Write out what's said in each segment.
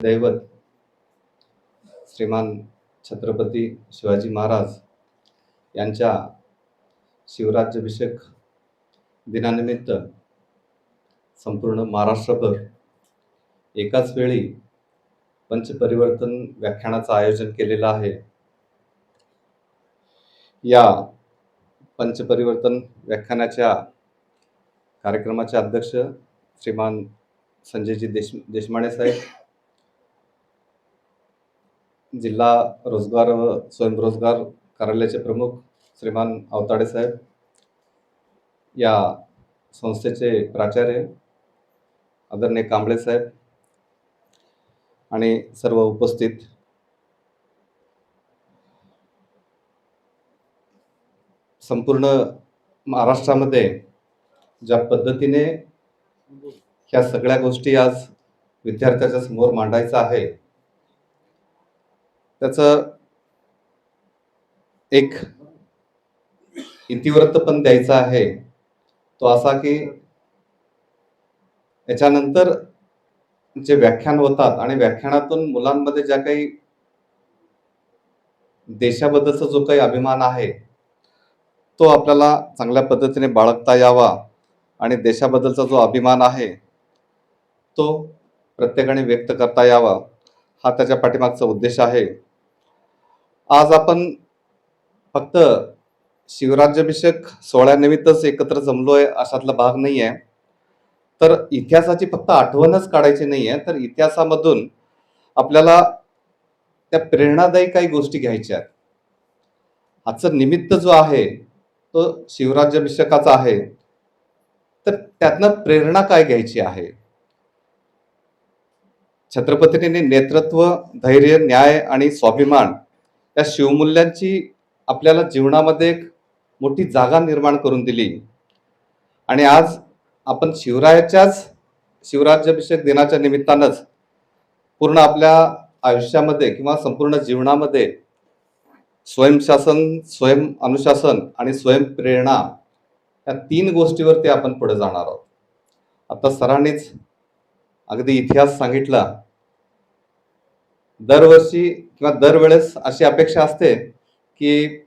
दैवत श्रीमान छत्रपती शिवाजी महाराज यांच्या शिवराज्याभिषेक दिनानिमित्त संपूर्ण महाराष्ट्रभर एकाच वेळी पंचपरिवर्तन व्याख्यानाचं आयोजन केलेलं आहे. या पंचपरिवर्तन व्याख्यानाच्या कार्यक्रमाचे अध्यक्ष श्रीमान संजयजी देश देशमाने साहेब जिल्हा रोजगार व स्वयंरोजगार कार्यालयाचे प्रमुख श्रीमान अवताडे साहेब या संस्थेचे प्राचार्य आदरणीय कांबळे साहेब आणि सर्व उपस्थित संपूर्ण महाराष्ट्रामध्ये ज्या पद्धतीने ह्या सगळ्या गोष्टी आज विद्यार्थ्याच्या समोर मांडायचं आहे त्याचं एक इतिवृत्त पण द्यायचा आहे. तो असा की याच्यानंतर जे व्याख्यान होतात आणि व्याख्यानातून मुलांमध्ये ज्या काही देशाबद्दलचा जो काही अभिमान आहे तो आपल्याला चांगल्या पद्धतीने बाळगता यावा आणि देशाबद्दलचा जो अभिमान आहे तो प्रत्येकाने व्यक्त करता यावा. हा त्याच्या पाठीमागचा उद्देश आहे. आज आपण फक्त शिवराज्याभिषेक सोहळ्यानिमित्तच एकत्र जमलोय अशातला भाग नाही आहे तर इतिहासाची फक्त आठवणच काढायची नाही आहे तर इतिहासामधून आपल्याला त्या प्रेरणादायी काही गोष्टी घ्यायच्या आहेत. आजचं निमित्त जो आहे तो शिवराज्याभिषेकाचा आहे. तर त्यातनं प्रेरणा काय घ्यायची आहे? छत्रपतींनी नेतृत्व धैर्य न्याय आणि स्वाभिमान या शिवमूल्यांची आपल्याला जीवनामध्ये एक मोठी जागा निर्माण करून दिली. आणि आज आपण शिवरायाच्याच शिवराज्याभिषेक दिनाच्या निमित्तानंच पूर्ण आपल्या आयुष्यामध्ये किंवा संपूर्ण जीवनामध्ये स्वयंशासन स्वयं अनुशासन आणि स्वयंप्रेरणा या तीन गोष्टीवरती आपण पुढे जाणार आहोत. आता सरांनीच अगदी इतिहास सांगितला दरवर्षी किंवा दरवेळेस अशी अपेक्षा असते की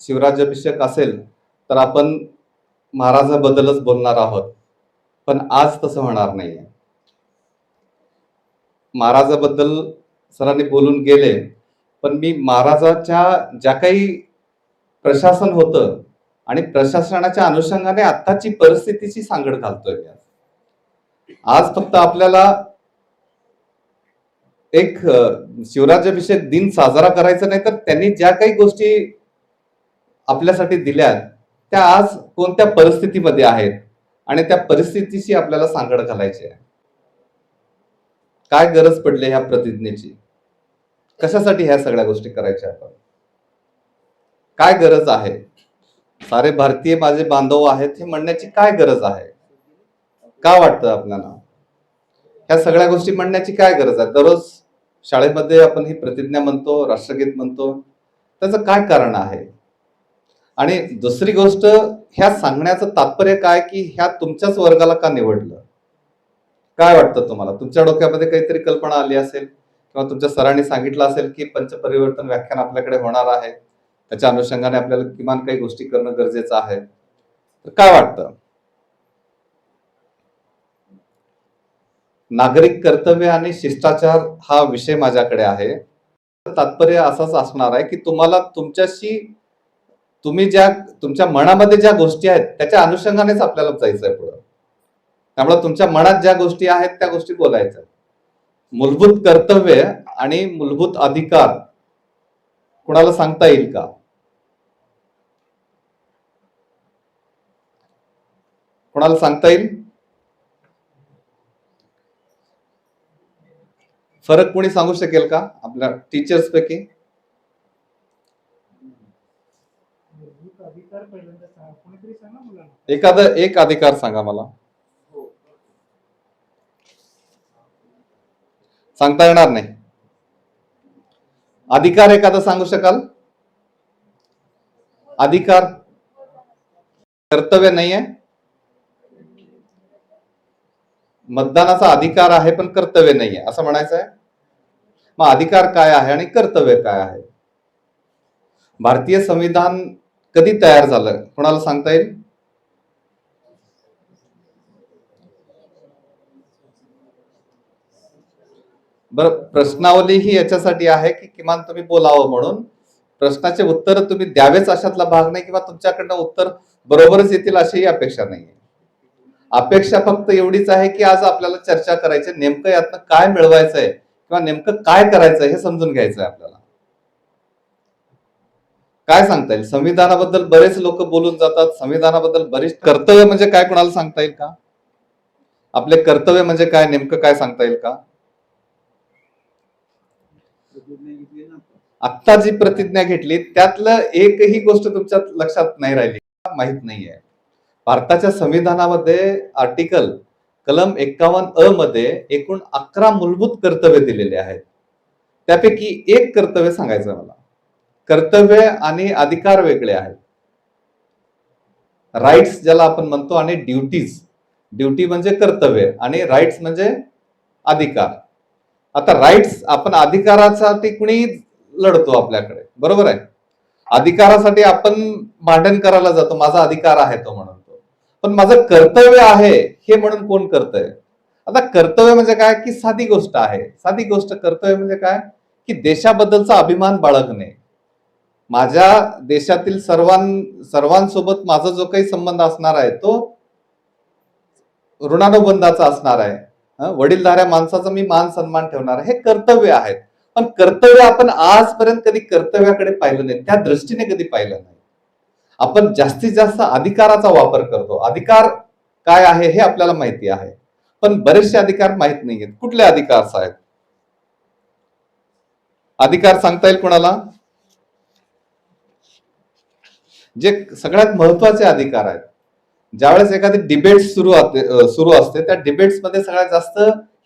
शिवराज्याभिषेक असेल तर आपण महाराजाबद्दलच बोलणार आहोत. पण आज तसं होणार नाही महाराजाबद्दल सरांनी बोलून गेले पण मी महाराजाच्या ज्या काही प्रशासन होतं आणि प्रशासनाच्या अनुषंगाने आत्ताची परिस्थितीची सांगड घालतोय आज फक्त आपल्याला एक शिवराज्याभिषेक दिन साजरा करायचा नाही तर त्यांनी ज्या काही गोष्टी आपल्यासाठी दिल्या त्या आज कोणत्या परिस्थितीमध्ये आहेत? आणि त्या परिस्थितीशी आपल्याला सांगड घालायची आहे. काय गरज पडली ह्या प्रतिज्ञेची? कशासाठी ह्या सगळ्या गोष्टी करायच्या आपण? काय गरज आहे? सारे भारतीय माझे बांधव आहेत हे म्हणण्याची काय गरज आहे? का वाटतं आपल्याला? ह्या सगळ्या गोष्टी म्हणण्याची काय गरज आहे? दररोज शाळेमध्ये आपण ही प्रतिज्ञा म्हणतो राष्ट्रगीत म्हणतो त्याचं काय कारण आहे? आणि दुसरी गोष्ट ह्या सांगण्याचं तात्पर्य काय की ह्या तुमच्याच वर्गाला का निवडलं? काय वाटतं तुम्हाला? तुमच्या डोक्यामध्ये काहीतरी कल्पना आली असेल? किंवा तुमच्या सरांनी सांगितलं असेल की पंचपरिवर्तन व्याख्यान आपल्याकडे होणार आहे त्याच्या अनुषंगाने आपल्याला किमान काही गोष्टी करणं गरजेचं आहे. तर काय वाटतं? नागरिक कर्तव्य आणि शिष्टाचार हा विषय माझ्याकडे आहे. तात्पर्य असंच असणार आहे की तुम्हाला तुमच्याशी तुम्ही ज्या तुमच्या मनामध्ये ज्या गोष्टी आहेत त्याच्या अनुषंगानेच आपल्याला जायचंय पुढं. त्यामुळे तुमच्या मनात ज्या गोष्टी आहेत त्या गोष्टी बोलायच्या. मूलभूत कर्तव्य आणि मूलभूत अधिकार कुणाला सांगता येईल का? कुणाला सांगता येईल? फरक कोणी सांगू शकेल का? आपल्या टीचर्स पैकी? एखाद एखादा एक अधिकार सांगा मला. सांगता येणार नाही. अधिकार एखादा सांगू शकाल? अधिकार कर्तव्य नाहीये. मतदानाचा अधिकार आहे पण कर्तव्य नाहीये. असं म्हणायचं आहे मग अधिकार काय आहे आणि कर्तव्य काय आहे? भारतीय संविधान कधी तयार झालं? कोणाला सांगता येईल? बरं प्रश्नावली ही याच्यासाठी आहे की किमान तुम्ही बोलावं म्हणून. प्रश्नाचे उत्तर तुम्ही द्यावेच अशातला भाग नाही किंवा तुमच्याकडनं उत्तर बरोबरच येतील अशीही अपेक्षा नाहीये अपेक्षा फक्त एवढीच आहे की आज आपल्याला चर्चा करायची आहे, नेमकं यातनं काय मिळवायचं आहे किंवा नेमकं काय करायचं हे समजून घ्यायचंय आपल्याला. काय सांगता येईल? संविधानाबद्दल बरेच लोक बोलून जातात. संविधानाबद्दल बरेच कर्तव्य म्हणजे काय कोणाला सांगता येईल का? आपले कर्तव्य म्हणजे काय? नेमकं काय सांगता येईल का? आत्ता जी प्रतिज्ञा घेतली त्यातलं एकही गोष्ट तुमच्या लक्षात नाही राहिली. माहीत नाहीये. भारताच्या संविधानामध्ये आर्टिकल कलम एक्कावन्न अ मध्ये एकूण अकरा मूलभूत कर्तव्य दिलेले आहेत. त्यापैकी एक कर्तव्य सांगायचं मला. कर्तव्य आणि अधिकार वेगळे आहेत. राईट्स ज्याला आपण म्हणतो आणि ड्युटीज ड्युटी म्हणजे कर्तव्य आणि राईट्स म्हणजे अधिकार. आता राईट्स आपण अधिकारासाठी कुणी लढतो आपल्याकडे? बरोबर आहे? अधिकारासाठी आपण भांडण करायला जातो. माझा अधिकार आहे तो म्हणून. पण माझं कर्तव्य आहे हे म्हणून कोण करतंय? आता कर्तव्य म्हणजे काय? की साधी गोष्ट आहे. साधी गोष्ट कर्तव्य म्हणजे काय? की देशाबद्दलचा अभिमान बाळगणे. माझ्या देशातील सर्वां सर्वांसोबत माझा जो काही संबंध असणार आहे तो ऋणानुबंधाचा असणार आहे. वडीलधाऱ्या माणसाचा मी मान सन्मान ठेवणार आहे. हे कर्तव्य आहेत. पण कर्तव्य आपण आजपर्यंत कधी कर्तव्याकडे पाहिलं नाही. त्या दृष्टीने कधी पाहिलं नाही. आपण जास्तीत जास्त अधिकाराचा वापर करतो. अधिकार काय आहे हे आपल्याला माहिती आहे. पण बरेचसे अधिकार माहीत आहेत कुठले अधिकार आहेत अधिकार सांगता येईल कोणाला? जे सगळ्यात महत्त्वाचे अधिकार आहेत. ज्यावेळेस एखादी डिबेट सुरू सुरू असते त्या डिबेट्समध्ये सगळ्यात जास्त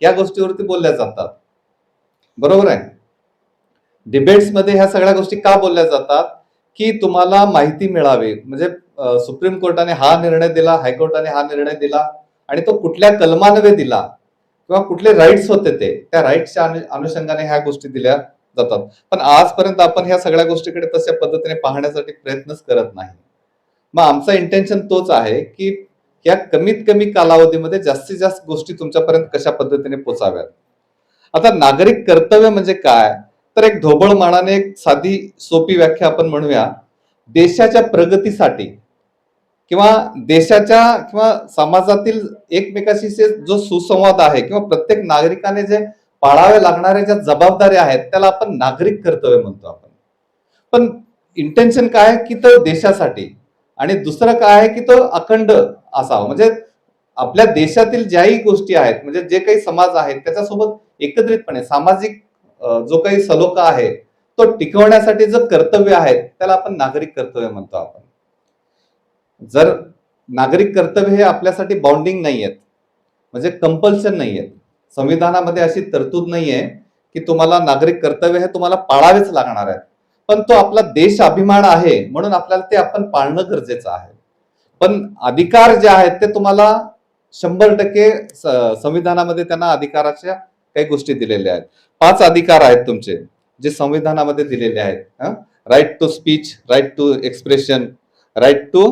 या गोष्टीवरती बोलल्या जातात. बरोबर आहे? डिबेट्समध्ये ह्या सगळ्या गोष्टी का बोलल्या जातात? की तुम्हाला माहिती मिळावी. म्हणजे सुप्रीम कोर्टाने हा निर्णय दिला हायकोर्टाने हा निर्णय दिला आणि तो कुठल्या कलमानवे दिला किंवा कुठले राईट्स होते ते त्या राईट्सच्या अनुषंगाने ह्या गोष्टी दिल्या जातात. पण आजपर्यंत आपण ह्या सगळ्या गोष्टीकडे तशा पद्धतीने पाहण्यासाठी प्रयत्नच करत नाही. मग आमचा इंटेन्शन तोच आहे की या कमीत कमी कालावधीमध्ये जास्तीत जास्त गोष्टी तुमच्यापर्यंत कशा पद्धतीने पोचाव्यात? आता नागरिक कर्तव्य म्हणजे काय? तर एक ढोबळ मानाने एक साधी सोपी व्याख्या आपण म्हणूया. देशाच्या प्रगतीसाठी किंवा देशाच्या किंवा समाजातील एकमेकाशी जो सुसंवाद आहे किंवा प्रत्येक नागरिकाने जे पाळावे लागणाऱ्या ज्या जबाबदाऱ्या आहेत त्याला आपण नागरिक कर्तव्य म्हणतो आपण. पण इंटेन्शन काय आहे की तो देशासाठी? आणि दुसरं काय आहे की तो अखंड असावा? म्हणजे आपल्या देशातील ज्याही गोष्टी आहेत म्हणजे जे काही समाज आहेत त्याच्यासोबत एकत्रितपणे सामाजिक जो काही सलोखा आहे तो टिकवण्यासाठी जो कर्तव्य आहे त्याला आपण नागरिक कर्तव्य म्हणतो आपण. जर नागरिक कर्तव्य हे आपल्यासाठी बाउंडिंग नाही आहेत म्हणजे कंपल्शन नाही आहेत संविधानामध्ये अशी तरतूद नाहीये की तुम्हाला नागरिक कर्तव्य हे तुम्हाला पाळावेच लागणार आहे पण तो आपला देश अभिमान आहे म्हणून आपल्याला ते आपण पाळणं गरजेचं आहे. पण अधिकार जे आहेत ते तुम्हाला शंभर टक्के संविधानामध्ये त्यांना अधिकाराच्या काही गोष्टी दिलेल्या आहेत. पाच अधिकार आहेत तुमचे जे संविधानामध्ये दिलेले आहेत. Right to speech right to expression right to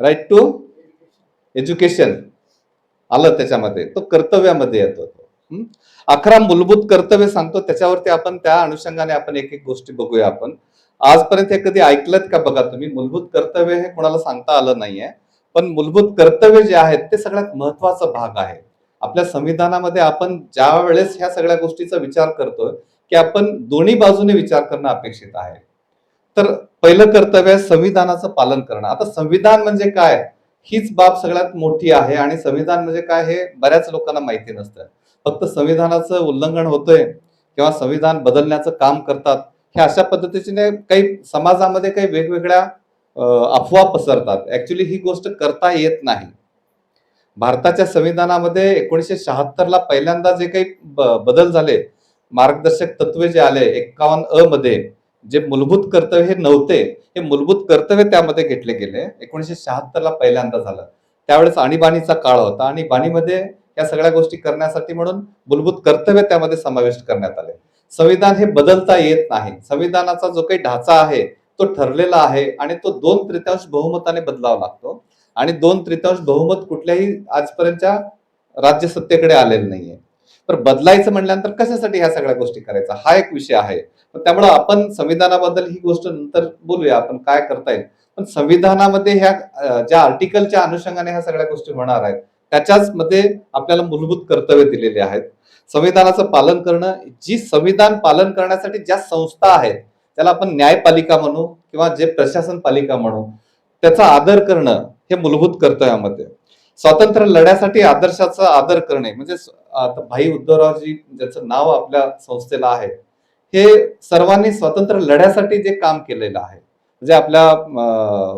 right to education आलं त्याच्यामध्ये. तो कर्तव्यामध्ये येतो अकरा मूलभूत कर्तव्य सांगतो. त्याच्यावरती आपण त्या अनुषंगाने आपण एक एक गोष्टी बघूया आपण. आजपर्यंत हे कधी ऐकलत का बघा तुम्ही? मूलभूत कर्तव्य हे कोणाला सांगता आलं नाहीये. पण मूलभूत कर्तव्य जे आहेत ते सगळ्यात महत्त्वाचा भाग आहे. आपल्या संविधानामध्ये आपण ज्या वेळेस ह्या सगळ्या गोष्टीचा विचार करतोय की आपण दोन्ही बाजूने विचार करणं अपेक्षित आहे. तर पहिलं कर्तव्य आहे संविधानाचं पालन करणं. आता संविधान म्हणजे काय? हीच बाब सगळ्यात मोठी आहे आणि संविधान म्हणजे काय हे बऱ्याच लोकांना माहिती नसतं. फक्त संविधानाचं उल्लंघन होतंय किंवा संविधान बदलण्याचं काम करतात हे अशा पद्धतीने काही समाजामध्ये काही वेगवेगळ्या अफवा पसरतात. ऍक्च्युली ही गोष्ट करता येत नाही. भारताच्या संविधानामध्ये एकोणीसशे शहात्तरला पहिल्यांदा जे काही बदल झाले मार्गदर्शक तत्वे जे आले एक्कावन्न अ मध्ये जे मूलभूत कर्तव्य हे नव्हते हे मूलभूत कर्तव्य त्यामध्ये घेतले गेले. एकोणीसशे शहात्तर ला पहिल्यांदा झालं. त्यावेळेस आणीबाणीचा काळ होता. आणि बाणीमध्ये या सगळ्या गोष्टी करण्यासाठी म्हणून मूलभूत कर्तव्य त्यामध्ये समाविष्ट करण्यात आले. संविधान हे बदलता येत नाही. संविधानाचा जो काही ढाचा आहे तो ठरलेला आहे आणि तो दोन तृतीयांश बहुमताने बदलावा लागतो. आणि दोन तृतीयांश बहुमत कुठल्याही आजपर्यंतच्या राज्यसत्तेकडे आलेलं नाहीये. तर बदलायचं म्हणल्यानंतर कशासाठी ह्या सगळ्या गोष्टी करायचा? हा एक विषय आहे. पण त्यामुळे आपण संविधानाबद्दल ही गोष्ट नंतर बोलूया आपण काय करता येईल. पण संविधानामध्ये ह्या ज्या आर्टिकलच्या अनुषंगाने ह्या सगळ्या गोष्टी होणार आहेत त्याच्याच मध्ये आपल्याला मूलभूत कर्तव्य दिलेले आहेत. संविधानाचं पालन करणं जी संविधान पालन करण्यासाठी ज्या संस्था आहेत त्याला आपण न्यायपालिका म्हणू किंवा जे प्रशासन पालिका म्हणू त्याचा आदर करणं हे मूलभूत कर्तव्यामध्ये स्वातंत्र्य लढ्यासाठी आदर्शाचा आदर करणे म्हणजे भाई उद्धवरावजी ज्याचं नाव आपल्या संस्थेला आहे हे सर्वांनी स्वातंत्र्य लढ्यासाठी जे काम केलेलं आहे म्हणजे आपल्या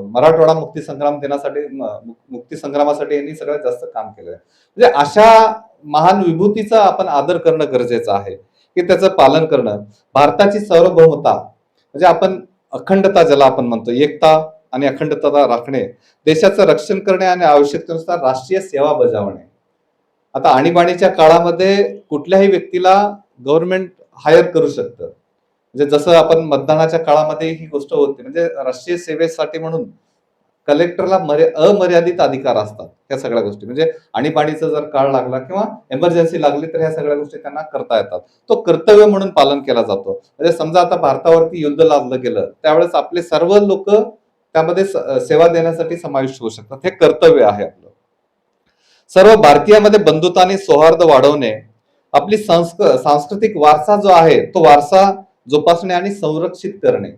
मराठवाडा मुक्ती संग्राम देण्यासाठी मुक्ती संग्रामासाठी यांनी सगळ्यात जास्त काम केलं आहे. म्हणजे अशा महान विभूतीचा आपण आदर करणं गरजेचं आहे की त्याचं पालन करणं. भारताची सार्वभौमता म्हणजे आपण अखंडता ज्याला आपण म्हणतो एकता आणि अखंडता राखणे देशाचं रक्षण करणे आणि आवश्यकतेनुसार राष्ट्रीय सेवा बजावणे. आता आणीबाणीच्या काळामध्ये कुठल्याही व्यक्तीला गव्हर्नमेंट हायर करू शकतं. म्हणजे जसं आपण मतदानाच्या काळामध्ये ही गोष्ट होती म्हणजे राष्ट्रीय सेवेसाठी म्हणून कलेक्टरला मर्या अमर्यादित अधिकार असतात ह्या सगळ्या गोष्टी. म्हणजे आणीबाणीचा जर काळ लागला किंवा एमर्जन्सी लागली तर ह्या सगळ्या गोष्टी त्यांना करता येतात. तो कर्तव्य म्हणून पालन केला जातो. म्हणजे समजा आता भारतावरती युद्ध लादलं गेलं त्यावेळेस आपले सर्व लोक त्यामध्ये सेवा देण्यासाठी समाविष्ट होऊ शकतात. हे कर्तव्य आहे आपलं. सर्व भारतीयामध्ये बंधुता आणि सौहार्द वाढवणे आपली संस्क सांस्कृतिक वारसा जो आहे तो वारसा जोपासणे आणि संरक्षित करणे.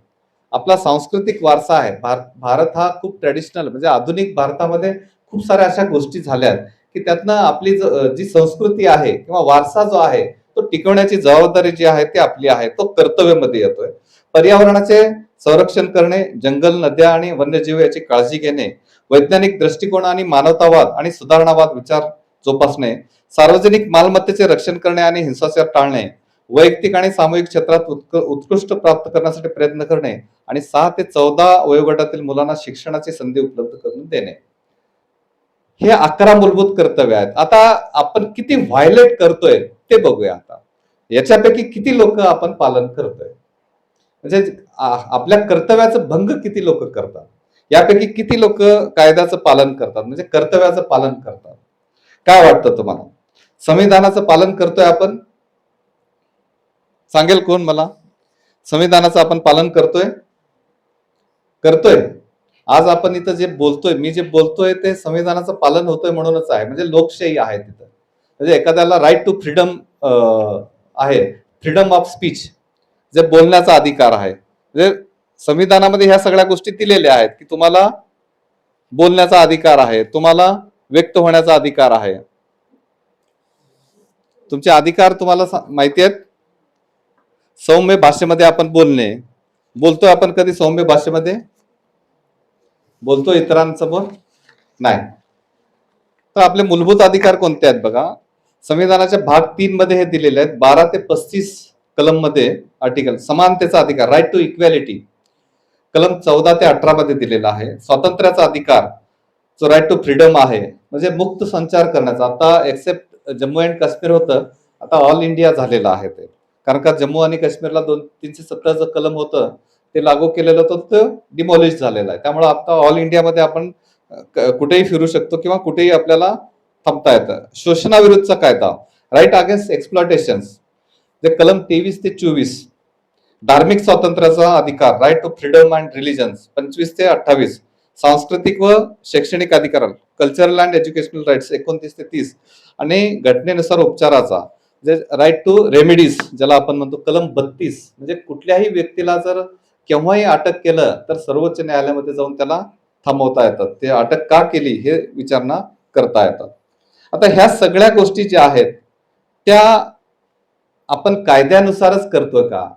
आपला सांस्कृतिक वारसा आहे. भारत भारत हा खूप ट्रॅडिशनल म्हणजे आधुनिक भारतामध्ये खूप साऱ्या अशा गोष्टी झाल्या आहेत की त्यातनं आपली जी संस्कृती आहे किंवा वारसा जो आहे तो टिकवण्याची जबाबदारी जी आहे ती आपली आहे. तो कर्तव्यमध्ये येतोय. पर्यावरणाचे संरक्षण करणे जंगल नद्या आणि वन्यजीव याची काळजी घेणे वैज्ञानिक दृष्टिकोन आणि मानवतावाद आणि सुधारणावाद विचार जोपासणे सार्वजनिक मालमत्तेचे रक्षण करणे आणि हिंसाचार टाळणे वैयक्तिक आणि सामूहिक क्षेत्रात उत्क- उत्कृष्ट प्राप्त करण्यासाठी प्रयत्न करणे आणि सहा ते चौदा वयोगटातील मुलांना शिक्षणाची संधी उपलब्ध करून देणे. हे अकरा मूलभूत कर्तव्य आहेत. आता आपण किती व्हायलेट करतोय ते बघूया आता. याच्यापैकी किती लोक आपण पालन करतोय? म्हणजे आपल्या कर्तव्याचं भंग किती लोक करतात? यापैकी किती लोक कायद्याचं पालन करतात? म्हणजे कर्तव्याचं पालन करतात. काय वाटतं तुम्हाला? संविधानाचं पालन करतोय आपण? सांगेल कोण मला? संविधानाचं आपण पालन करतोय? करतोय. आज आपण इथं जे बोलतोय मी जे बोलतोय ते संविधानाचं पालन होतोय म्हणूनच आहे. म्हणजे लोकशाही आहे तिथं. म्हणजे एखाद्याला राईट टू फ्रीडम आहे. फ्रीडम ऑफ स्पीच जे बोलण्याचा अधिकार आहे. म्हणजे संविधानामध्ये ह्या सगळ्या गोष्टी दिलेल्या आहेत की तुम्हाला बोलण्याचा अधिकार आहे तुम्हाला व्यक्त होण्याचा अधिकार आहे. तुमचे अधिकार तुम्हाला माहिती आहेत? सौम्य भाषेमध्ये आपण बोलणे. बोलतोय आपण कधी सौम्य भाषेमध्ये? बोलतो इतरांसमोर नाही. तर आपले मूलभूत अधिकार कोणते आहेत बघा? संविधानाच्या भाग तीन मध्ये हे दिलेले आहेत बारा ते पस्तीस कलममध्ये आर्टिकल समानतेचा अधिकार राईट टू इक्वॅलिटी कलम चौदा ते अठरा मध्ये दिलेला आहे. स्वातंत्र्याचा अधिकार जो राईट टू फ्रीडम आहे म्हणजे मुक्त संचार करण्याचा. आता एक्सेप्ट जम्मू अँड काश्मीर होतं आता ऑल इंडिया झालेलं आहे ते. कारण का जम्मू आणि काश्मीरला दोन तीनशे सत्तरचं कलम होतं ते लागू केलेलं होतं ते डिमॉलिश झालेलं आहे. त्यामुळे आता ऑल इंडियामध्ये आपण कुठेही फिरू शकतो किंवा कुठेही आपल्याला थांबता येतं. शोषणाविरुद्धचा कायदा. राईट अगेन्स्ट एक्सप्लॉटेशन जे कलम तेवीस ते चोवीस धार्मिक स्वातंत्र्याचा अधिकार right to freedom and religions पंचवीस ते अठ्ठावीस सांस्कृतिक व शैक्षणिक अधिकार कल्चरल अँड एज्युकेशनल राईट्स एकोणतीस ते तीस आणि घटनेनुसार उपचाराचा जे राईट टू रेमेडीज ज्याला आपण म्हणतो कलम बत्तीस म्हणजे कुठल्याही व्यक्तीला जर केव्हाही अटक केलं तर सर्वोच्च न्यायालयामध्ये जाऊन त्याला थांबवता येतात. ते अटक का केली हे विचारणा करता येतात. आता ह्या सगळ्या गोष्टी ज्या आहेत त्या आपण कायद्यानुसारच करतोय का?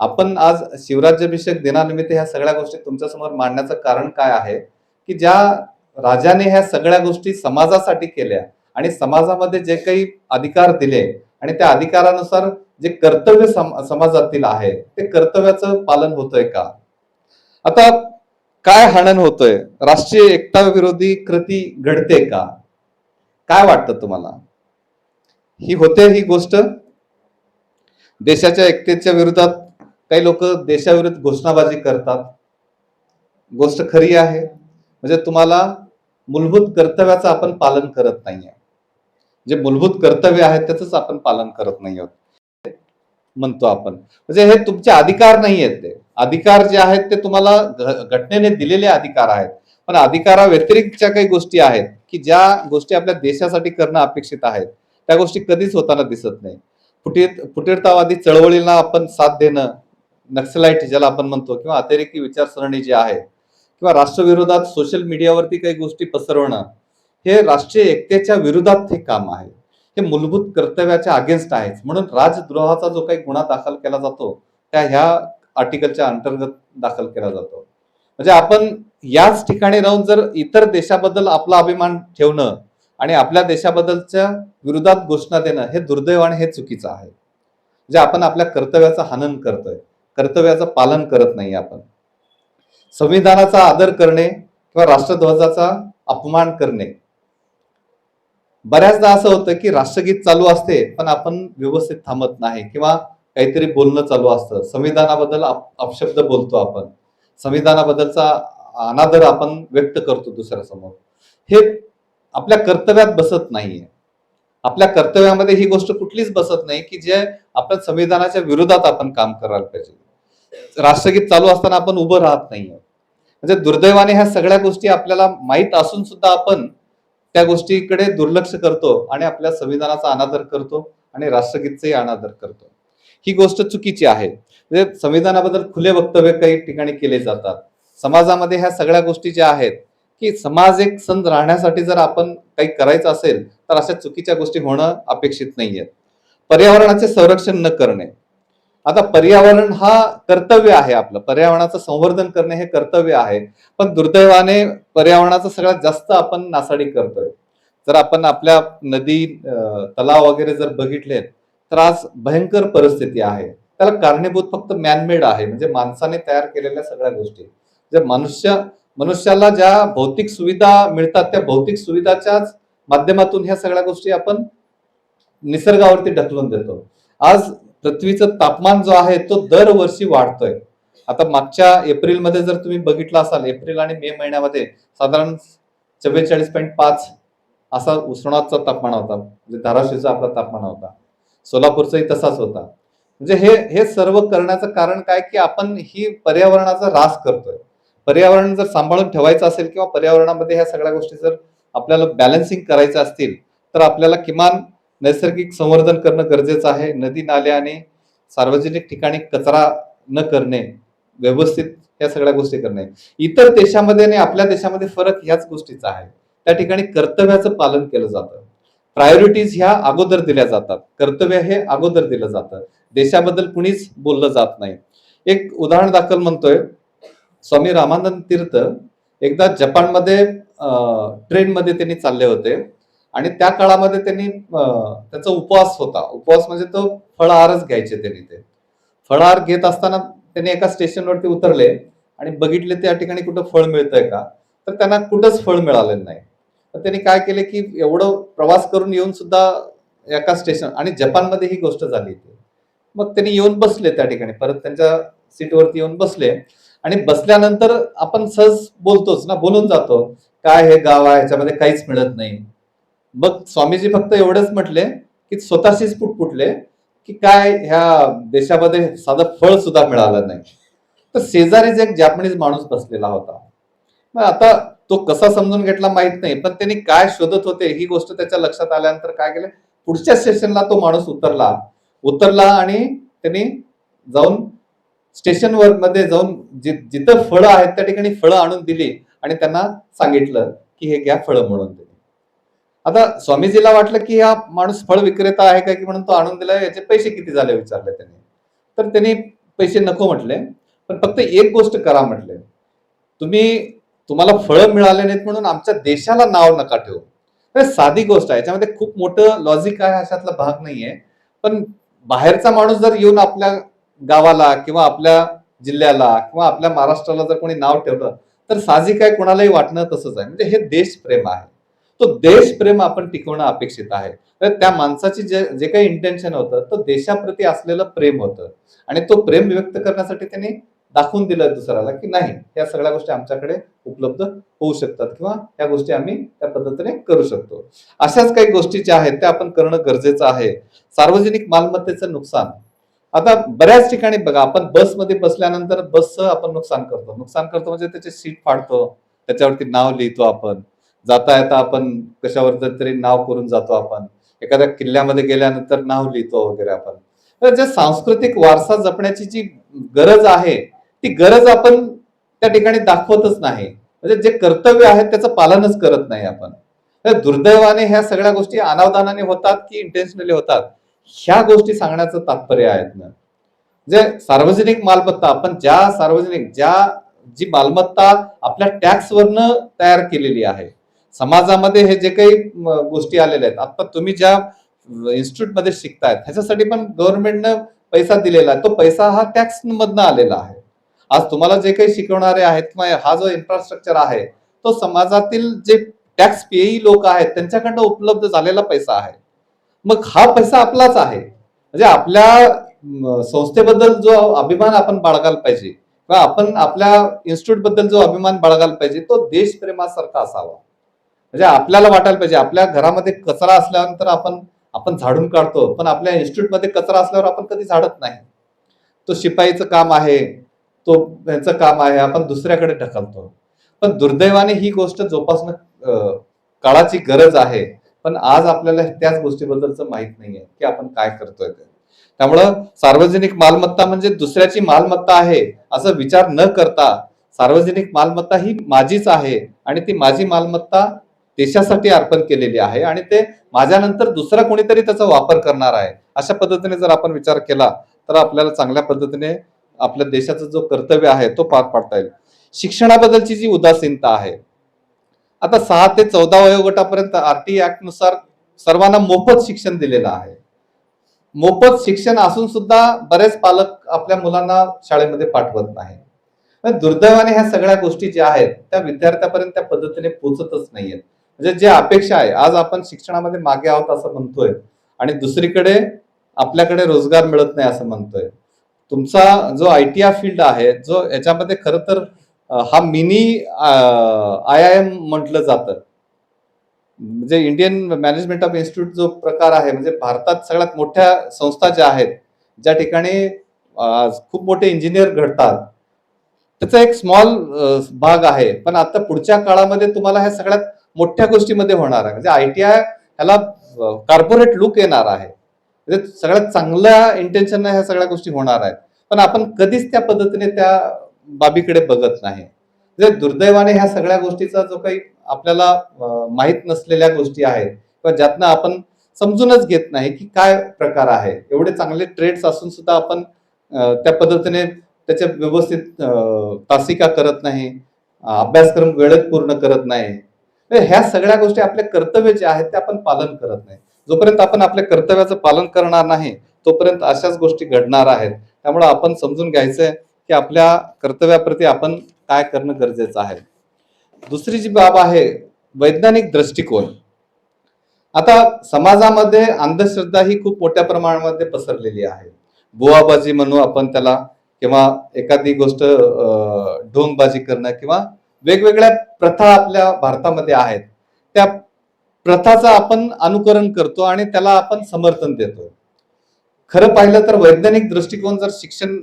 आपण आज शिवराज्याभिषेक दिनानिमित्त ह्या सगळ्या गोष्टी तुमच्यासमोर मांडण्याचं कारण काय आहे? की ज्या राजाने ह्या सगळ्या गोष्टी समाजासाठी केल्या आणि समाजामध्ये जे काही अधिकार दिले आणि त्या अधिकारानुसार जे कर्तव्य सम- समाजातील आहे ते कर्तव्याचं पालन होतंय का? आता काय हनन होतोय? राष्ट्रीय एकता विरोधी कृती घडते का? काय वाटतं तुम्हाला? ही होते ही गोष्ट? देशाच्या एकतेच्या विरोधात काही लोक देशाविरुद्ध घोषणाबाजी करतात. गोष्ट खरी आहे. म्हणजे तुम्हाला मूलभूत कर्तव्याचं आपण पालन करत नाहीये. जे मूलभूत कर्तव्य आहे त्याच आपण पालन करत नाही आहोत. म्हणतो आपण. म्हणजे हे तुमचे अधिकार नाही आहेत ते. अधिकार जे आहेत ते तुम्हाला घ- घटनेने दिलेले अधिकार आहेत. पण अधिकाराव्यतिरिक्तच्या काही गोष्टी आहेत की ज्या गोष्टी आपल्या देशासाठी करणं अपेक्षित आहेत त्या गोष्टी कधीच होताना दिसत नाही फुटीर फुटीरतावादी चळवळीला आपण साथ देणं नक्सलाइट ज्याला आपण म्हणतो किंवा अतिरेकी विचारसरणी जी आहे किंवा राष्ट्रविरोधात सोशल मीडियावरती काही गोष्टी पसरवणं हे राष्ट्रीय एकतेच्या विरोधात हे काम आहे. हे मूलभूत कर्तव्याच्या अगेन्स्ट आहे म्हणून राजद्रोहाचा जो काही गुन्हा दाखल केला जातो त्या ह्या आर्टिकलच्या अंतर्गत दाखल केला जातो. म्हणजे आपण याच ठिकाणी राहून जर इतर देशाबद्दल आपला अभिमान ठेवणं आणि आपल्या देशाबद्दलच्या विरोधात घोषणा देणं हे दुर्दैवाने हे चुकीचं आहे. जे आपण आपल्या कर्तव्याचं हनन करतोय कर्तव्याचं पालन करत नाही आपण. संविधानाचा आदर करणे किंवा राष्ट्रध्वजाचा अपमान करणे. बऱ्याचदा असं होतं की राष्ट्रगीत चालू असते पण आपण व्यवस्थित थांबत नाही किंवा काहीतरी बोलणं चालू असतं. संविधानाबद्दल अपशब्द बोलतो आपण. संविधानाबद्दलचा अनादर आपण व्यक्त करतो दुसऱ्यासमोर. हे आपल्या कर्तव्यात बसत नाहीये. आपल्या कर्तव्यामध्ये ही गोष्ट कुठलीच बसत नाही की जे आपल्या संविधानाच्या विरोधात आपण काम करायला पाहिजे. राष्ट्रगीत चालू असताना आपण उभं राहत नाहीये. म्हणजे दुर्दैवाने ह्या सगळ्या गोष्टी आपल्याला माहीत असून सुद्धा आपण त्या गोष्टीकडे दुर्लक्ष करतो आणि आपल्या संविधानाचा अनादर करतो आणि राष्ट्रगीतचाही अनादर करतो. ही गोष्ट चुकीची आहे. म्हणजे संविधानाबद्दल खुले वक्तव्य काही ठिकाणी केले जातात. समाजामध्ये ह्या सगळ्या गोष्टी ज्या आहेत की समाज एक संत राहण्यासाठी जर आपण काही करायचं असेल तर अशा चुकीच्या गोष्टी होणं अपेक्षित नाहीये. पर्यावरणाचे संरक्षण न करणे. आता पर्यावरण हा कर्तव्य आहे आपलं. पर्यावरणाचं संवर्धन करणे हे कर्तव्य आहे. पण दुर्दैवाने पर्यावरणाचं सगळ्यात जास्त आपण नासाडी करतोय. जर आपण आपल्या नदी तलाव वगैरे जर बघितले तर आज भयंकर परिस्थिती आहे. त्याला कारणीभूत फक्त मॅनमेड आहे. म्हणजे माणसाने तयार केलेल्या सगळ्या गोष्टी. जे मनुष्य मनुष्याला ज्या भौतिक सुविधा मिळतात त्या भौतिक सुविधाच्याच माध्यमातून ह्या सगळ्या गोष्टी आपण निसर्गावरती ढकलून देतो. आज पृथ्वीचं तापमान जो आहे तो दरवर्षी वाढतोय. आता मागच्या एप्रिलमध्ये जर तुम्ही बघितलं असाल एप्रिल आणि मे महिन्यामध्ये साधारण चव्वेचाळीस पॉईंट पाच असा उष्णाचा तापमान होता. म्हणजे धाराशिवचा आपला तापमान होता. सोलापूरचाही तसाच होता. म्हणजे हे हे सर्व करण्याचं कारण काय की आपण ही पर्यावरणाचा ऱ्हास करतोय. पर्यावरण जर सांभाळून ठेवायचं असेल किंवा पर्यावरणामध्ये ह्या सगळ्या गोष्टी जर आपल्याला बॅलन्सिंग करायचं असतील तर आपल्याला किमान नैसर्गिक संवर्धन करणं गरजेचं आहे. नदी नाले आणि सार्वजनिक ठिकाणी कचरा न करणे व्यवस्थित या सगळ्या गोष्टी करणे. इतर देशामध्ये आणि आपल्या देशामध्ये फरक ह्याच गोष्टीचा आहे. त्या ठिकाणी कर्तव्याचं पालन केलं जातं. प्रायोरिटीज ह्या अगोदर दिल्या जातात. कर्तव्य हे अगोदर दिलं जातं. देशाबद्दल कुणीच बोललं जात नाही. एक उदाहरण दाखल म्हणतोय. स्वामी रामानंद तीर्थ एकदा जपानमध्ये ट्रेनमध्ये त्यांनी चालले होते. आणि त्या काळामध्ये त्यांनी त्याचा त्यांचा उपवास होता. उपवास म्हणजे तो फळाहारच घ्यायचे त्यांनी ते. फळाहार घेत असताना त्यांनी एका स्टेशनवरती उतरले आणि बघितले त्या ठिकाणी कुठं फळ मिळतंय का? तर त्यांना कुठंच फळ मिळालेलं नाही. तर त्यांनी काय केले की एवढं प्रवास करून येऊन सुद्धा एका स्टेशन आणि जपानमध्ये ही गोष्ट झाली मग त्यांनी येऊन बसले त्या ठिकाणी. परत त्यांच्या सीटवरती येऊन बसले. आणि बसल्यानंतर आपण सहज बोलतोच ना बोलून जातो. काय हे गाव आहे ह्याच्यामध्ये काहीच मिळत नाही. मग स्वामीजी फक्त एवढंच म्हटले की स्वतःशीच पुटपुटले की काय ह्या देशामध्ये साधं फळ सुद्धा मिळालं नाही. तर शेजारीच एक जॅपनीज माणूस बसलेला होता मग आता तो कसा समजून घेतला माहीत नाही पण त्यांनी काय शोधत होते ही गोष्ट त्याच्या लक्षात आल्यानंतर काय केलं? पुढच्या स्टेशनला तो माणूस उतरला. उतरला आणि त्यांनी जाऊन स्टेशनवर मध्ये जाऊन जि- जिथं फळं आहेत त्या ठिकाणी फळं आणून दिली आणि त्यांना सांगितलं की हे घ्या फळं म्हणून दिली. आता स्वामीजीला वाटलं की हा माणूस फळ विक्रेता आहे का की म्हणून तो आणून दिला याचे पैसे किती झाले विचारले त्यांनी. तर त्यांनी पैसे नको म्हटले पण फक्त एक गोष्ट करा म्हटले. तुम्ही तुम्हाला फळं मिळाले नाहीत म्हणून आमच्या देशाला नाव नका ठेवू. हे साधी गोष्ट आहे याच्यामध्ये खूप मोठं लॉजिक आहे अशातला भाग नाहीये. पण बाहेरचा माणूस जर येऊन आपल्या गावाला किंवा आपल्या जिल्ह्याला किंवा आपल्या महाराष्ट्राला जर कोणी नाव ठेवलं तर साहजिक आहे कोणालाही वाटणं तसंच आहे. म्हणजे हे देशप्रेम आहे. तो देशप्रेम आपण टिकवणं अपेक्षित आहे. तर त्या माणसाची जे जे काही इंटेन्शन होतं तो देशाप्रती असलेलं प्रेम होतं. आणि तो प्रेम व्यक्त करण्यासाठी त्यांनी दाखवून दिलं दुसऱ्याला की नाही या सगळ्या गोष्टी आमच्याकडे उपलब्ध होऊ शकतात किंवा या गोष्टी आम्ही त्या पद्धतीने करू शकतो. अशाच काही गोष्टी ज्या आहेत त्या आपण करणं गरजेचं आहे. सार्वजनिक मालमत्तेचं नुकसान आता बऱ्याच ठिकाणी बघा आपण बसमध्ये बसल्यानंतर बसचं आपण नुकसान करतो. नुकसान करतो म्हणजे त्याचे सीट फाडतो त्याच्यावरती नाव लिहितो आपण. जाता येता आपण कशावर तरी नाव करून जातो आपण. एखाद्या किल्ल्यामध्ये गेल्यानंतर नाव लिहितो वगैरे आपण. तर जे सांस्कृतिक वारसा जपण्याची जी गरज आहे ती गरज आपण त्या ठिकाणी दाखवतच नाही. म्हणजे जे कर्तव्य आहे त्याचं पालनच करत नाही आपण. तर दुर्दैवाने ह्या सगळ्या गोष्टी अनावधानाने होतात की इंटेन्शनली होतात. ह्या गोष्टी सांगण्याचं तात्पर्य आहेत ना. जे सार्वजनिक मालमत्ता आपण ज्या सार्वजनिक ज्या जी मालमत्ता आपल्या टॅक्स वरनं तयार केलेली आहे. समाजामध्ये हे जे काही गोष्टी आलेल्या आहेत आता तुम्ही ज्या इन्स्टिट्यूटमध्ये शिकतायत ह्याच्यासाठी पण गव्हर्नमेंटनं पैसा दिलेला आहे. तो पैसा हा टॅक्स मधनं आलेला आहे. आज तुम्हाला जे काही शिकवणारे आहेत किंवा हा जो इन्फ्रास्ट्रक्चर आहे तो समाजातील जे टॅक्स पेई लोक आहेत त्यांच्याकडनं उपलब्ध झालेला पैसा आहे. मग हा पैसा आपलाच आहे. म्हणजे आपल्या संस्थेबद्दल जो अभिमान आपण बाळगायला पाहिजे किंवा आपण आपल्या इन्स्टिट्यूटबद्दल जो अभिमान बाळगायला पाहिजे तो देशप्रेमासारखा असावा. म्हणजे आपल्याला वाटायला पाहिजे आपल्या घरामध्ये कचरा असल्यानंतर आपण आपण झाडून काढतो पण आपल्या इन्स्टिट्यूटमध्ये कचरा असल्यावर आपण कधी झाडत नाही. तो शिपाईचं काम आहे तो यांचं काम आहे आपण दुसऱ्याकडे ढकलतो. पण दुर्दैवाने ही गोष्ट जोपासणं काळाची गरज आहे. पण आज आपल्याला त्याच गोष्टीबद्दलचं माहीत नाहीये की आपण काय करतोय ते. त्यामुळं सार्वजनिक मालमत्ता म्हणजे दुसऱ्याची मालमत्ता आहे असं विचार न करता सार्वजनिक मालमत्ता ही माझीच आहे आणि ती माझी मालमत्ता देशासाठी अर्पण केलेली आहे आणि ते माझ्यानंतर दुसरा कोणीतरी त्याचा वापर करणार आहे. अशा पद्धतीने जर आपण विचार केला तर आपल्याला चांगल्या पद्धतीने आपल्या देशाचं जो कर्तव्य आहे तो पार पाडता येईल. शिक्षणाबद्दलची जी उदासीनता आहे आता सहा ते चौदा वयोगटापर्यंत आरटी ऍक्टनुसार सर्वांना मोफत शिक्षण दिलेलं आहे. मोफत शिक्षण असून सुद्धा बरेच पालक आपल्या मुलांना शाळेमध्ये पाठवत नाही दुर्दैवाने ह्या सगळ्या गोष्टी ज्या आहेत त्या विद्यार्थ्यापर्यंत त्या पद्धतीने पोचतच नाहीयेत. म्हणजे जे अपेक्षा आहे आज आपण शिक्षणामध्ये मागे आहोत असं म्हणतोय आणि दुसरीकडे आपल्याकडे रोजगार मिळत नाही असं म्हणतोय. तुमचा जो आय टी आय फील्ड आहे जो याच्यामध्ये खरं तर हा मिनी आय आय एम म्हटलं जातं. म्हणजे इंडियन मॅनेजमेंट ऑफ इन्स्टिट्यूट जो प्रकार आहे म्हणजे भारतात सगळ्यात मोठ्या संस्था ज्या आहेत ज्या ठिकाणी खूप मोठे इंजिनियर घडतात त्याचा एक स्मॉल भाग आहे. पण आता पुढच्या काळामध्ये तुम्हाला ह्या सगळ्यात मोठ्या गोष्टीमध्ये होणार आहे. म्हणजे आय टी आय ह्याला कॉर्पोरेट लुक येणार आहे. म्हणजे सगळ्यात चांगल्या इंटेन्शन ह्या सगळ्या गोष्टी होणार आहेत. पण आपण कधीच त्या पद्धतीने त्या बाबीकडे बघत नाही. म्हणजे दुर्दैवाने ह्या सगळ्या गोष्टीचा जो काही आपल्याला माहीत माहीत नसलेल्या गोष्टी आहेत किंवा ज्यातनं आपण समजूनच घेत नाही की काय प्रकार आहे एवढे चांगले ट्रेड्स असून सुद्धा आपण त्या पद्धतीने त्याच्या व्यवस्थित तासिका करत नाही अभ्यासक्रम वेळेत पूर्ण करत नाही. ह्या सगळ्या गोष्टी आपले कर्तव्य जे आहेत ते आपण पालन करत नाही. जोपर्यंत आपण आपल्या कर्तव्याचं पालन करणार नाही तोपर्यंत अशाच गोष्टी घडणार आहेत. त्यामुळे आपण समजून घ्यायचंय की आपल्या कर्तव्याप्रती आपण काय करणं गरजेचं आहे. दुसरी जी बाब आहे वैज्ञानिक दृष्टिकोन. आता समाजामध्ये अंधश्रद्धा ही खूप मोठ्या प्रमाणामध्ये पसरलेली आहे. बुवाबाजी म्हणू आपण त्याला किंवा एखादी गोष्ट ढोंगबाजी करणं किंवा वेगवेगळ्या प्रथा आपल्या भारतामध्ये आहेत. त्या प्रथाचं आपण अनुकरण करतो आणि त्याला आपण समर्थन देतो. खरं पाहिलं तर वैज्ञानिक दृष्टिकोन जर शिक्षण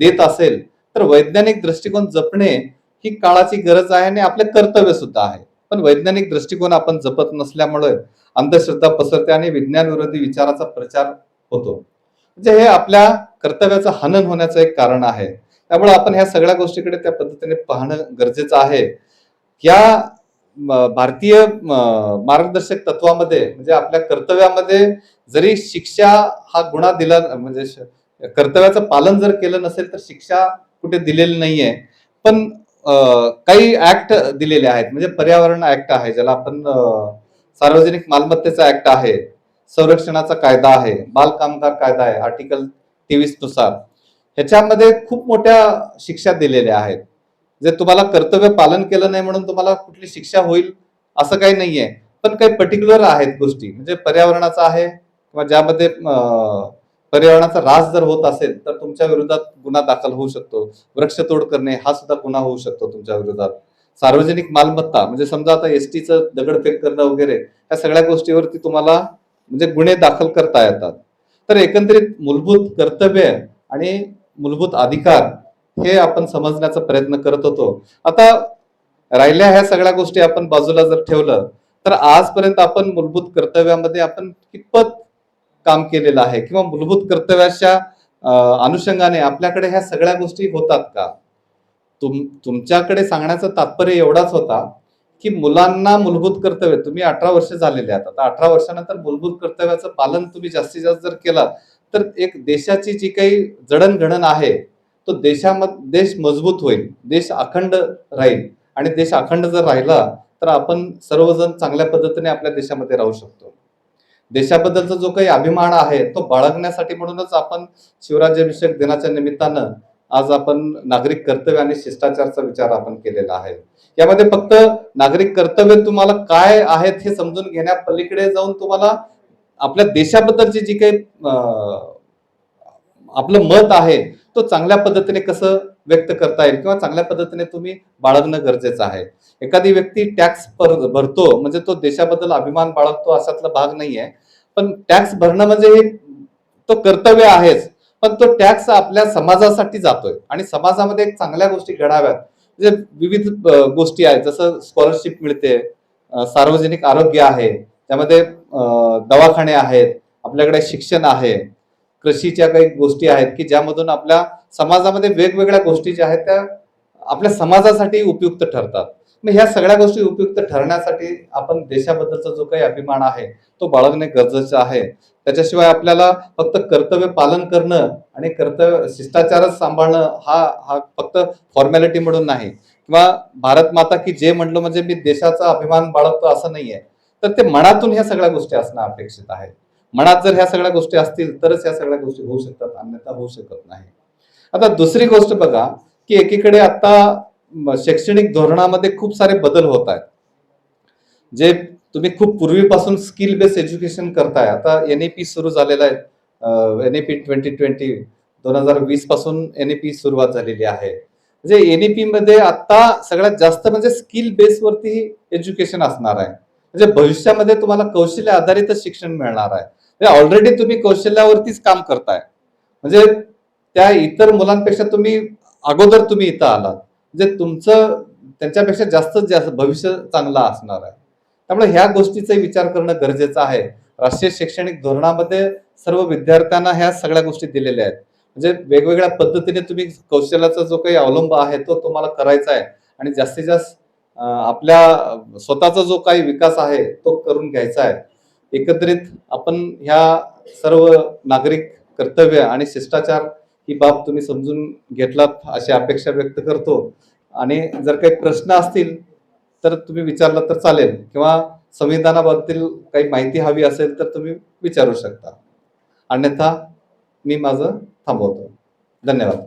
देत असेल तर वैज्ञानिक दृष्टिकोन जपणे ही काळाची गरज आहे आणि आपले कर्तव्य सुद्धा आहे. पण वैज्ञानिक दृष्टिकोन आपण जपत नसल्यामुळे अंधश्रद्धा पसरते आणि विज्ञान विरोधी विचाराचा प्रचार होतो. म्हणजे हे आपल्या कर्तव्याचं हनन होण्याचं एक कारण आहे. त्यामुळे आपण ह्या सगळ्या गोष्टीकडे त्या पद्धतीने पाहणं गरजेचं आहे. या भारतीय मार्गदर्शक तत्वामध्ये म्हणजे आपल्या कर्तव्यामध्ये जरी शिक्षा हा गुन्हा दिला म्हणजे कर्तव्याचं पालन जर केलं नसेल तर शिक्षा कुठे दिलेली नाहीये. पण काही ऍक्ट दिलेले आहेत. म्हणजे पर्यावरण ऍक्ट आहे ज्याला आपण सार्वजनिक मालमत्तेचा ऍक्ट आहे. संरक्षणाचा कायदा आहे. बालकामगार कायदा आहे. आर्टिकल तेवीसनुसार. ह्याच्यामध्ये खूप मोठ्या शिक्षा दिलेल्या आहेत. जे तुम्हाला कर्तव्य पालन केलं नाही म्हणून तुम्हाला कुठली शिक्षा होईल असं काही नाहीये. पण काही पर्टिक्युलर आहेत गोष्टी. म्हणजे पर्यावरणाचा आहे किंवा ज्यामध्ये पर्यावरणाचा रास जर होत असेल तर तुमच्या विरोधात गुन्हा दाखल होऊ शकतो. वृक्षतोड करणे हा सुद्धा गुन्हा होऊ शकतो तुमच्या विरोधात. सार्वजनिक मालमत्ता म्हणजे समजा आता एसटीचं दगडफेक करणं वगैरे या सगळ्या गोष्टीवरती तुम्हाला म्हणजे गुन्हे दाखल करता येतात. तर एकंदरीत मूलभूत कर्तव्य आणि मूलभूत अधिकार हे आपण समजण्याचा प्रयत्न करत होतो. आता राहिल्या ह्या सगळ्या गोष्टी आपण बाजूला जर ठेवलं तर आजपर्यंत आपण मूलभूत कर्तव्यामध्ये आपण कितपत काम केलेलं आहे किंवा मूलभूत कर्तव्याच्या अनुषंगाने आपल्याकडे ह्या सगळ्या गोष्टी होतात का? तुम तुमच्याकडे सांगण्याचं तात्पर्य एवढाच होता की मुलांना मूलभूत कर्तव्य तुम्ही अठरा वर्ष झालेले आहात. आता अठरा वर्षानंतर मूलभूत कर्तव्याचं पालन तुम्ही जास्तीत जास्त जर केलं तर एक देशाची जी काही जडणघडण आहे तो देशामध्ये देश मजबूत होईल देश अखंड राहील. आणि देश अखंड जर राहिला तर आपण सर्वजण चांगल्या पद्धतीने आपल्या देशामध्ये राहू शकतो. देशाबद्दलचा जो काही अभिमान आहे तो बाळगण्यासाठी म्हणूनच आपण शिवराज्याभिषेक दिनाच्या निमित्तानं आज आपण नागरिक कर्तव्य आणि शिष्टाचारचा विचार आपण केलेला आहे. यामध्ये फक्त नागरिक कर्तव्य तुम्हाला काय आहेत हे समजून घेण्या पलीकडे जाऊन तुम्हाला आपल्या देशाबद्दलची जी काही आपलं मत आहे तो चांगल्या पद्धतीने कसं व्यक्त करता येईल किंवा चांगल्या पद्धतीने तुम्ही बाळगणं गरजेचं आहे. एखादी व्यक्ती टॅक्स भरतो म्हणजे तो देशाबद्दल अभिमान बाळगतो अशातला भाग नाहीये. पण टॅक्स भरणं म्हणजे हे तो कर्तव्य आहेच. पण तो टॅक्स आपल्या समाजासाठी जातोय. आणि समाजामध्ये एक चांगल्या गोष्टी घडाव्यात. म्हणजे विविध गोष्टी आहेत. जसं स्कॉलरशिप मिळते सार्वजनिक आरोग्य आहे. त्यामध्ये दवाखाने आहेत. आपल्याकडे शिक्षण आहे. कृषीच्या काही गोष्टी आहेत की ज्यामधून आपल्या समाजामध्ये वेगवेगळ्या गोष्टी ज्या आहेत त्या आपल्या समाजासाठी उपयुक्त ठरतात. मग ह्या सगळ्या गोष्टी उपयुक्त ठरण्यासाठी आपण देशाबद्दलचा जो काही अभिमान आहे तो बाळगणे गरजेचं आहे. त्याच्याशिवाय आपल्याला फक्त कर्तव्य पालन करणं आणि कर्तव्य शिष्टाचारच सांभाळणं हा हा फक्त फॉर्मॅलिटी म्हणून नाही. किंवा भारत माता की जे म्हणलं म्हणजे मी देशाचा अभिमान बाळगतो असं नाहीये. तर ते मनातून ह्या सगळ्या गोष्टी असणं अपेक्षित आहे. मनात जर ह्या सगळ्या गोष्टी असतील तरच ह्या सगळ्या गोष्टी होऊ शकतात अन्यथा होऊ शकत नाही. आता दुसरी गोष्ट बघा की एकीकडे आता शैक्षणिक धोरणामध्ये खूप सारे बदल होत आहेत. जे तुम्ही खूप पूर्वीपासून स्किल बेस्ड एज्युकेशन करताय आता एन पी सुरू झालेला आहे. एन पी ट्वेंटी ट्वेंटी दोन हजार वीसपासून एन पी सुरुवात झालेली आहे. म्हणजे एन पी मध्ये आता सगळ्यात जास्त म्हणजे स्किल बेसवरती एज्युकेशन असणार आहे. म्हणजे भविष्यामध्ये तुम्हाला कौशल्य आधारितच शिक्षण मिळणार आहे. म्हणजे ऑलरेडी तुम्ही कौशल्यावरतीच काम करताय. म्हणजे त्या इतर मुलांपेक्षा तुम्ही अगोदर तुम्ही इथं आलात. म्हणजे जे तुमचं त्यांच्यापेक्षा जास्तच जास्त भविष्य चांगलं असणार आहे. त्यामुळे ह्या गोष्टीचा विचार करणं गरजेचं आहे. राष्ट्रीय शैक्षणिक धोरणामध्ये सर्व विद्यार्थ्यांना ह्या सगळ्या गोष्टी दिलेल्या आहेत. म्हणजे वेगवेगळ्या पद्धतीने तुम्ही कौशल्याचा जो काही अवलंब आहे तो तुम्हाला करायचा आहे. आणि जास्तीत जास्त आपल्या स्वतःचा जो काही विकास आहे तो करून घ्यायचा आहे. एकत्रित आपण ह्या सर्व नागरिक कर्तव्य आणि शिष्टाचार ही बाब तुम्ही समजून घेतलात अशी अपेक्षा व्यक्त करतो. आणि जर काही प्रश्न असतील तर तुम्ही विचारला तर चालेल. किंवा संविधानाबद्दल काही माहिती हवी असेल तर तुम्ही विचारू शकता. अन्यथा मी माझं थांबवतो. धन्यवाद.